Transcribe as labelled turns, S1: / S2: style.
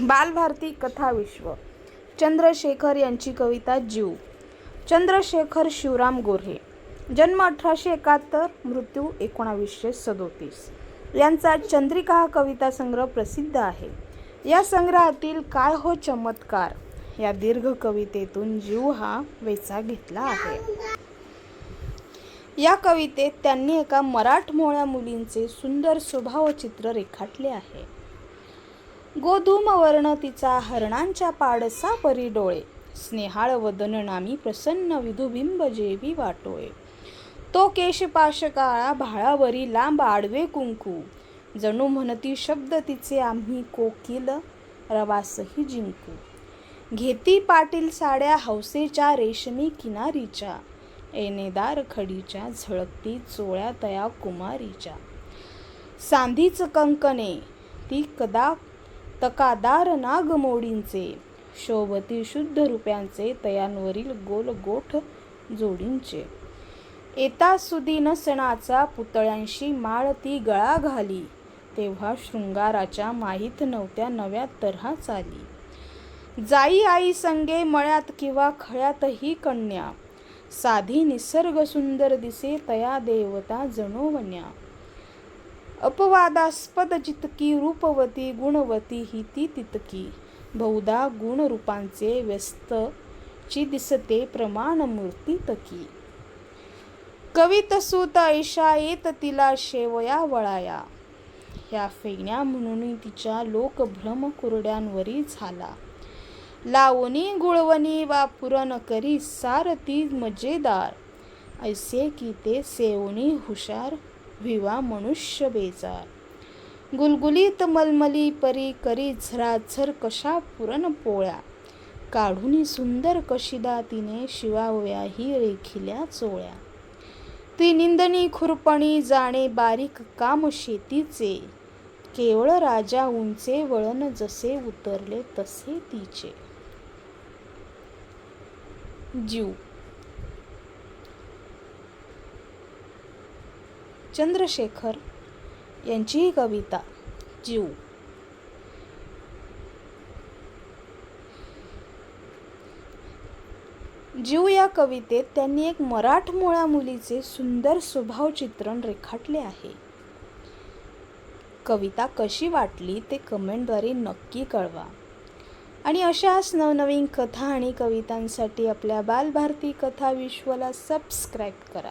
S1: बालभारती कथा विश्व. चंद्रशेखर यांची कविता जीव. चंद्रशेखर शिवराम गोऱ्हे. जन्म अठराशे एकाहत्तर मृत्यू एकोणावीसशे सदोतीस. यांचा चंद्रिका हा कविता संग्रह प्रसिद्ध आहे. या संग्रहातील काय हो चमत्कार? या दीर्घ कवितेतून जीव हा वेचा घेतला आहे. या कवितेत त्यांनी एका मराठमोळ्या मुलींचे सुंदर स्वभावचित्र रेखाटले आहे. गोधूमवर्ण तिचा हरणांच्या पाडसा परी डोळे. स्नेहाळ वदन नामी प्रसन्न विधुबिंब जेवी वाटोळे. तो केशपाश काळा भाळावरी लांब आडवे कुंकू. जणू म्हणती शब्द तिचे आम्ही कोकिल रवासही जिंकू. घेती पाटील साड्या हौसेच्या रेशमी किनारीच्या. एनेदार खडीच्या झळकती चोळ्या तया कुमारीच्या. सांधीच कंकणे ती कदा तकादार नागमोडींचे. शोभती शुद्ध रुपयांचे तयांवरील गोल गोठ जोडींचे. येता सुदीन सणाचा पुतळ्यांशी माळ ती गळा घाली. तेव्हा शृंगाराच्या माहीत नव्हत्या नव्या तऱ्हा चाली जाई आई संगे मळ्यात किंवा खळ्यातही कन्या. साधी निसर्ग सुंदर दिसे तया देवता जणोवन्या. अपवादास्पद जितकी रूपवती गुणवती ही ती तितकी. बहुधा गुणरूपांचे व्यस्त ची दिसते प्रमाण मूर्ती तकी कवितसूत ऐशा येत तिला शेवया वळाया. ह्या फेण्या म्हणून तिच्या लोकभ्रम कुरड्यांवरी झाला. लावणी गुळवणी वा पुरण करी सार ती मजेदार. ऐसे की ते सेवणी हुशार विवा मनुष्य बेजार गुलगुलीत मलमली परी करी झराझर कशा पुरण पोळ्या. काढूनी सुंदर कशिदा तिने शिवाव्याही रेखिल्या चोळ्या. ती निंदनी खुरपणी जाणे बारीक काम शेतीचे. केवळ राजा उंचे वळण जसे उतरले तसे तिचे. जीव. चंद्रशेखर यांची ही कविता जीव. जीव या कवितेत त्यांनी एक मराठमोळ्या मुलीचे सुंदर स्वभाव चित्रण रेखाटले आहे. कविता कशी वाटली ते कमेंटद्वारे नक्की कळवा. आणि अशाच नवनवीन कथा आणि कवितांसाठी आपल्या बालभारती कथा विश्वला सबस्क्राईब करा.